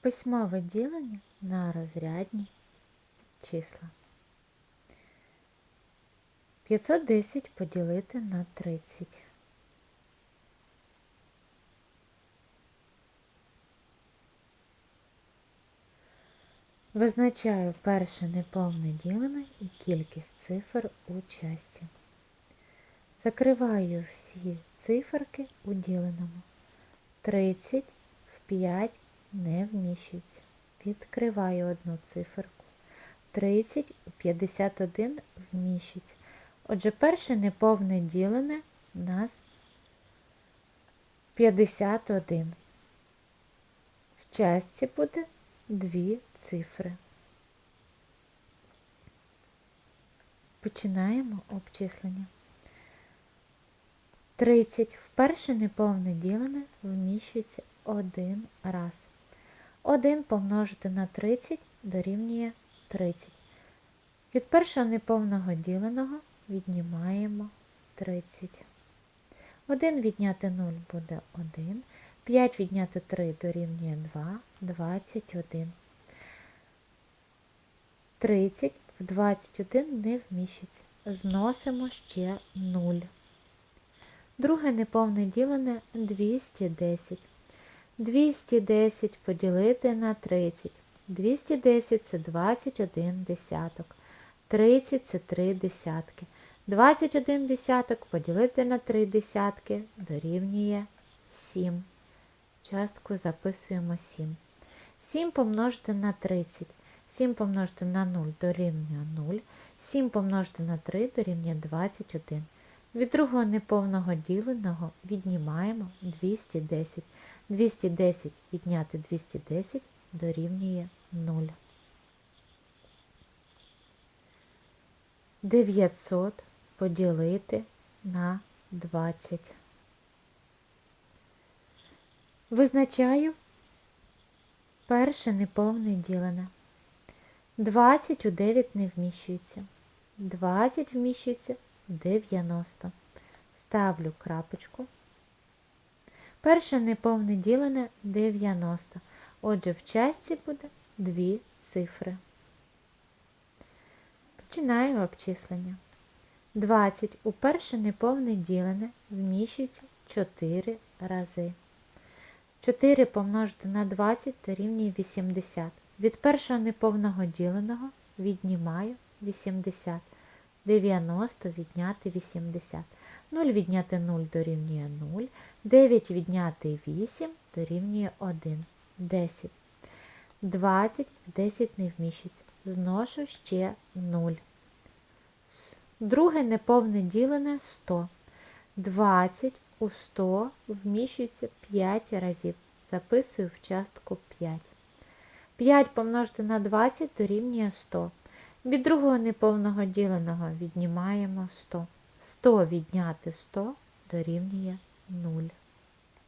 Письмове ділення на розрядні числа. 510 поділити на 30. Визначаю перше неповне ділене і кількість цифр у часті. Закриваю всі циферки у діленому. 30 в 5 не вміщується. Відкриваю одну циферку. 30 у 51 вміщується. Отже, перше неповне ділене у нас 51. В часті буде дві цифри. Починаємо обчислення. 30 в перше неповне ділене вміщується один раз. 1 помножити на 30 дорівнює 30. Від першого неповного діленого віднімаємо 30. 1 відняти 0 буде 1. 5 відняти 3 дорівнює 2, 21. 30 в 21 не вміщиться. Зносимо ще 0. Друге неповне ділене 210. 210 поділити на 30. 210 це 21 десяток. 30 це 3 десятки. 21 десяток поділити на 3 десятки дорівнює 7. Частку записуємо 7. 7 помножити на 30. 7 помножити на 0 дорівнює 0. 7 помножити на 3 дорівнює 21. Від другого неповного діленого віднімаємо 210. 210 відняти 210 дорівнює 0. 900 поділити на 20. Визначаю перше неповне ділене. 20 у 9 не вміщується. 20 вміщується 90. Ставлю крапочку. Перше неповне ділене 90. Отже, в часті буде дві цифри. Починаю обчислення. 20 у перше неповне ділене вміщується 4 рази. 4 помножити на 20 дорівнює 80. Від першого неповного діленого віднімаю 80. 90 відняти 80. 0 відняти 0 дорівнює 0. 9 відняти 8 дорівнює 1. 10. 20 в 10 не вміщиться. Зношу ще 0. Друге неповне ділене 100. 20 у 100 вміщується 5 разів. Записую в частку 5. 5 помножити на 20 дорівнює 100. Від другого неповного діленого віднімаємо 100. 100 відняти 100 дорівнює 0.